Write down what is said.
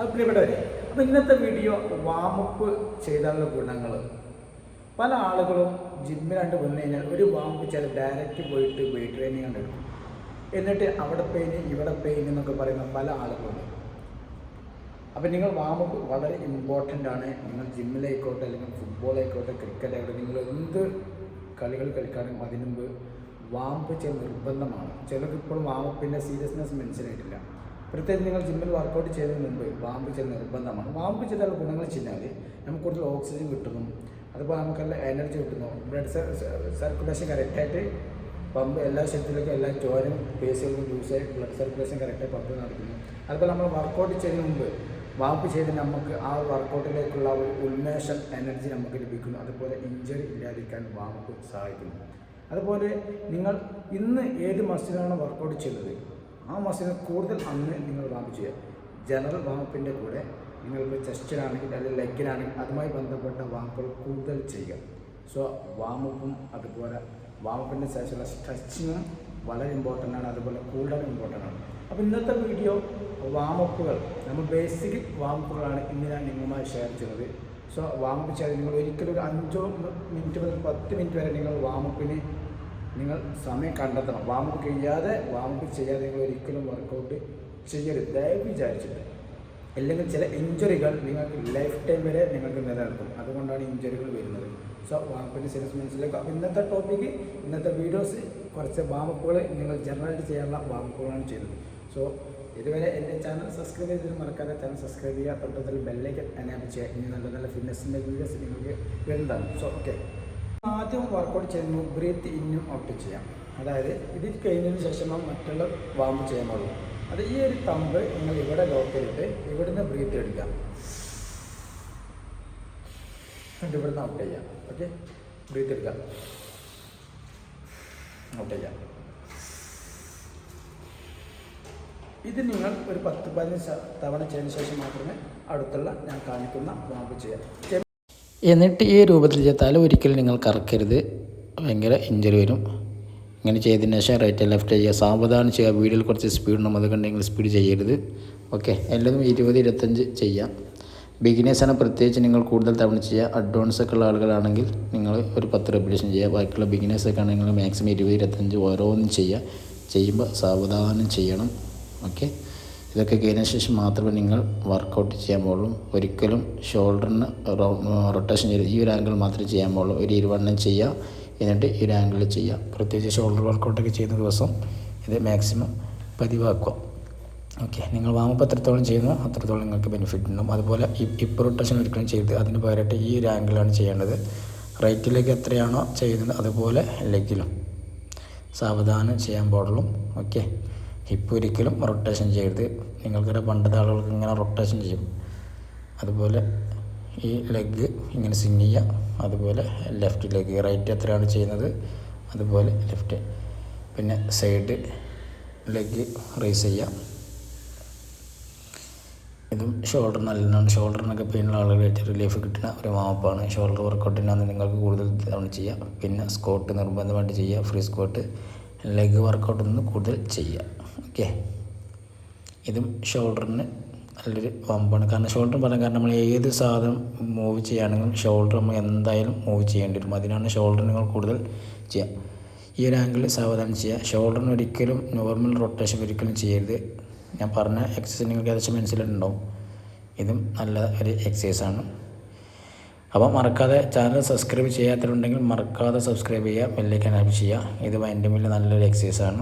അത് പ്രിയപ്പെട്ടവരെ അപ്പോൾ ഇന്നത്തെ വീഡിയോ വാമപ്പ് ചെയ്താലുള്ള ഗുണങ്ങൾ പല ആളുകളും ജിമ്മിലാണ്ട് വന്നു കഴിഞ്ഞാൽ ഒരു വാമപ്പ് ചെയ്ത് ഡയറക്റ്റ് പോയിട്ട് വെയിറ്റ് ട്രെയിനിങ് കണ്ടെടുക്കും എന്നിട്ട് അവിടെ പെയിന് ഇവിടെ പെയിൻ എന്നൊക്കെ പറയുന്ന പല ആളുകളുണ്ട്. അപ്പം നിങ്ങൾ വാമപ്പ് വളരെ ഇമ്പോർട്ടന്റ് ആണ്. നിങ്ങൾ ജിമ്മിലായിക്കോട്ടെ അല്ലെങ്കിൽ ഫുട്ബോൾ ആയിക്കോട്ടെ ക്രിക്കറ്റ് ആയിക്കോട്ടെ നിങ്ങൾ എന്ത് കളികൾ കളിക്കാനും അതിനു മുമ്പ് വാമപ്പ് ചെയ്യാൻ നിർബന്ധമാണ്. ചിലർക്ക് ഇപ്പോഴും വാമപ്പിന്റെ സീരിയസ്നെസ് മനസ്സിലായിട്ടില്ല. പ്രത്യേകിച്ച് നിങ്ങൾ ജിമ്മിൽ വർക്കൗട്ട് ചെയ്യുന്നതിന് മുമ്പ് വാമ്പ് ചെയ്ത് നിർബന്ധമാണ്. വാമ്പ് ചെയ്താൽ ഗുണങ്ങൾ വെച്ചാൽ നമുക്ക് കൂടുതൽ ഓക്സിജൻ കിട്ടുന്നു. അതുപോലെ നമുക്കെല്ലാം എനർജി കിട്ടുന്നു. ബ്ലഡ് സർക്കുലേഷൻ കറക്റ്റായിട്ട് പമ്പ് എല്ലാ ശരീരത്തിലേക്കും എല്ലാ ചോരും പേശികൾക്കും ജ്യൂസായി ബ്ലഡ് സർക്കുലേഷൻ കറക്റ്റായി പമ്പ് നടക്കുന്നു. അതുപോലെ നമ്മൾ വർക്കൗട്ട് ചെയ്യുന്ന മുമ്പ് വാമ്പ് ചെയ്ത് നമുക്ക് ആ വർക്കൗട്ടിലേക്കുള്ള ഒരു ഉന്മേഷം എനർജി നമുക്ക് ലഭിക്കുന്നു. അതുപോലെ ഇഞ്ചറി ഇല്ലാതിരിക്കാൻ വാമ്പ് സഹായിക്കുന്നു. അതുപോലെ നിങ്ങൾ ഇന്ന് ഏത് മസിലാണ് വർക്കൗട്ട് ചെയ്യുന്നത്? ആ മസിലിന് കൂടുതൽ അന്ന് നിങ്ങൾ വാമ്പ് ചെയ്യുക. ജനറൽ വാമപ്പിന്റെ കൂടെ നിങ്ങൾക്ക് ചെസ്റ്റിലാണെങ്കിൽ അല്ലെങ്കിൽ ലെഗിലാണെങ്കിൽ അതുമായി ബന്ധപ്പെട്ട വാമ്പുകൾ കൂടുതൽ ചെയ്യുക. സോ വാമപ്പും അതുപോലെ വാമപ്പിന്റെ ശേഷമുള്ള സ്ട്രെച്ചിങ്ങും വളരെ ഇമ്പോർട്ടന്റ് ആണ്. അതുപോലെ കൂളർ ഇമ്പോർട്ടന്റ് ആണ്. അപ്പോൾ ഇന്നത്തെ വീഡിയോ വാമപ്പുകൾ നമ്മൾ ബേസിക് വാമപ്പുകളാണ് ഇന്ന് ഞാൻ നിങ്ങളുമായി ഷെയർ ചെയ്തത് സോ വാമപ്പ് ചെയ്ത് നിങ്ങൾ ഒരിക്കലും ഒരു അഞ്ചോ മിനിറ്റ് മുതൽ പത്ത് മിനിറ്റ് വരെ നിങ്ങൾ വാമപ്പിന് നിങ്ങൾ സമയം കണ്ടെത്തണം. വാമപ്പ് കഴിയാതെ വാമപ്പ് ചെയ്യാതെ നിങ്ങൾ ഒരിക്കലും വർക്കൗട്ട് ചെയ്യരുത്. ദയവ് വിചാരിച്ചിട്ട്. അല്ലെങ്കിൽ ചില ഇഞ്ചുറികൾ നിങ്ങൾക്ക് ലൈഫ് ടൈം വരെ നിങ്ങൾക്ക് നിലനിൽക്കും അതുകൊണ്ടാണ് ഇഞ്ചുറികൾ വരുന്നത്. സോ വാമപ്പിന്റെ സീരിയസ് മനസ്സിലാക്കുക. അപ്പോൾ ഇന്നത്തെ ടോപ്പിക്ക് ഇന്നത്തെ വീഡിയോസ് കുറച്ച് വാമപ്പുകൾ നിങ്ങൾ ജനറലായിട്ട് ചെയ്യാനുള്ള വാമപ്പുകളാണ് ചെയ്യുന്നത്. സോ ഇതുവരെ എന്റെ ചാനൽ സബ്സ്ക്രൈബ് ചെയ്തിട്ട് മറക്കാതെ ചാനൽ സബ്സ്ക്രൈബ് ചെയ്യുക. തൊട്ടത്തിൽ ബെല്ലേക്ക് അനേബിൾ ചെയ്യുക. ഇനി നല്ല നല്ല ഫിറ്റ്നസിന്റെ വീഡിയോസ് നിങ്ങൾക്ക് വരുന്നതാണ്. സോ ഓക്കെ ആദ്യം വർക്കൗട്ട് ചെയ്യുമ്പോൾ ബ്രീത്ത് ഇന്നും ഔട്ട് ചെയ്യാം. അതായത് ഇത് കഴിഞ്ഞതിന് ശേഷം മറ്റുള്ള വാമ്പ് ചെയ്യാൻ പാടുള്ളൂ അത് ഈ ഒരു തമ്പ് നിങ്ങൾ ഇവിടെ ലോക്ക് ചെയ്തിട്ട് ഇവിടുന്ന് ബ്രീത്ത് എടുക്കാം എന്നിട്ട് ഇവിടുന്ന് ഔട്ട് ചെയ്യാം ഓക്കെ ബ്രീത്ത് എടുക്കാം ഔട്ട് ചെയ്യാം ഇത് നിങ്ങൾ ഒരു പത്ത് പതിനഞ്ച് തവണ ചെയ്തതിന് ശേഷം മാത്രമേ അടുത്തുള്ള ഞാൻ കാണിക്കുന്ന വാമ്പ് ചെയ്യാം. എന്നിട്ട് ഈ രൂപത്തിൽ ചെയ്താൽ ഒരിക്കലും നിങ്ങൾ കറക്കരുത്. ഭയങ്കര ഇഞ്ചറി വരും. ഇങ്ങനെ ചെയ്തതിന് ശേഷം റൈറ്റ് ലെഫ്റ്റ് ചെയ്യുക. സാവധാനം ചെയ്യുക. വീഡിയോയിൽ കുറച്ച് സ്പീഡ് ഉണ്ടാകും അതുകൊണ്ട് നിങ്ങൾ സ്പീഡ് ചെയ്യരുത്. ഓക്കെ എല്ലാതും ഇരുപത് ഇരുപത്തഞ്ച് ചെയ്യാം. ബിഗിനേഴ്സാണ് പ്രത്യേകിച്ച് നിങ്ങൾ കൂടുതൽ തവണ ചെയ്യുക. അഡ്വാൻസ് ഒക്കെ ഉള്ള ആളുകളാണെങ്കിൽ നിങ്ങൾ ഒരു പത്ത് റെപ്പിറ്റേഷൻ ചെയ്യുക. ബാക്കിയുള്ള ബിഗിനേഴ്സൊക്കെ ആണെങ്കിൽ മാക്സിമം ഇരുപത് ഇരുപത്തഞ്ച് ഓരോന്നും ചെയ്യുക. ചെയ്യുമ്പോൾ സാവധാനം ചെയ്യണം. ഓക്കെ ഇതൊക്കെ കഴിഞ്ഞ ശേഷം മാത്രമേ നിങ്ങൾ വർക്കൗട്ട് ചെയ്യാൻ പാടുള്ളൂ. ഒരിക്കലും ഷോൾഡറിന് റൊട്ടേഷൻ ചെയ്ത് ഈ ഒരു ആംഗിൾ മാത്രമേ ചെയ്യാൻ പാടുള്ളൂ. ഒരു ഇരുവണ്ണം ചെയ്യുക എന്നിട്ട് ഈ ഒരു ആംഗിളിൽ ചെയ്യുക. പ്രത്യേകിച്ച് ഷോൾഡർ വർക്കൗട്ടൊക്കെ ചെയ്യുന്ന ദിവസം ഇത് മാക്സിമം പതിവാക്കുക. ഓക്കെ നിങ്ങൾ വാമപ്പ് എത്രത്തോളം ചെയ്യുന്നു അത്രത്തോളം നിങ്ങൾക്ക് ബെനിഫിറ്റ് ഉണ്ടാവും. അതുപോലെ ഇപ്പ് റൊട്ടേഷൻ ഒരിക്കലും ചെയ്ത് അതിന് പകരമായിട്ട് ഈ ഒരു ആംഗിളാണ് ചെയ്യേണ്ടത്. റൈറ്റിലേക്ക് എത്രയാണോ ചെയ്യുന്നത് അതുപോലെ ലെഗിലും സാവധാനം ചെയ്യാൻ പാടുള്ളൂ. ഓക്കെ ഹിപ്പ് ഒരിക്കലും റൊട്ടേഷൻ ചെയ്യരുത്. നിങ്ങൾക്കിടെ പണ്ടത്തെ ആളുകൾക്ക് ഇങ്ങനെ റൊട്ടേഷൻ ചെയ്യും. അതുപോലെ ഈ ലെഗ് ഇങ്ങനെ സ്വിങ് ചെയ്യുക അതുപോലെ ലെഫ്റ്റ് ലെഗ് റൈറ്റ് എത്രയാണ് ചെയ്യുന്നത്. അതുപോലെ ലെഫ്റ്റ് പിന്നെ സൈഡ് ലെഗ് റേസ് ചെയ്യുക ഇതും ഷോൾഡർ നല്ലതാണ്. ഷോൾഡറിനൊക്കെ പെയിനുള്ള ആളുകളായിട്ട് റിലീഫ് കിട്ടുന്ന ഒരു മാപ്പാണ് ഷോൾഡർ വർക്കൗട്ടിനാണ് നിങ്ങൾക്ക് കൂടുതൽ തവണ ചെയ്യുക പിന്നെ സ്കോട്ട് നിർബന്ധമായിട്ട് ചെയ്യുക. ഫ്രീ സ്കോട്ട് ലെഗ് വർക്കൗട്ടൊന്നും കൂടുതൽ ചെയ്യുക. ഓക്കെ. ഇതും ഷോൾഡറിന് നല്ലൊരു വമ്പാണ്. കാരണം ഷോൾഡർ പറയാൻ കാരണം നമ്മൾ ഏത് സാധനം മൂവ് ചെയ്യുകയാണെങ്കിലും ഷോൾഡർ നമ്മൾ എന്തായാലും മൂവ് ചെയ്യേണ്ടി വരും. അതിനാണ് ഷോൾഡർ നിങ്ങൾ കൂടുതൽ ചെയ്യുക. ഈ ഒരു ആംഗിൾ സാവധാനം ചെയ്യുക. ഷോൾഡറിന് ഒരിക്കലും നോർമൽ റൊട്ടേഷൻ ഒരിക്കലും ചെയ്യരുത്. ഞാൻ പറഞ്ഞ എക്സസൈസ് നിങ്ങൾക്ക് ഏകദേശം മനസ്സിലായിട്ടുണ്ടാവും. ഇതും നല്ല ഒരു എക്സസൈസാണ് അപ്പോൾ മറക്കാതെ ചാനൽ സബ്സ്ക്രൈബ് ചെയ്യാത്തവരുണ്ടെങ്കിൽ മറക്കാതെ സബ്സ്ക്രൈബ് ചെയ്യുക. ബെല്ലേക്ക് എനാബിൾ ചെയ്യുക. ഇത് എന്റെ മുന്നിൽ നല്ലൊരു എക്സസൈസാണ്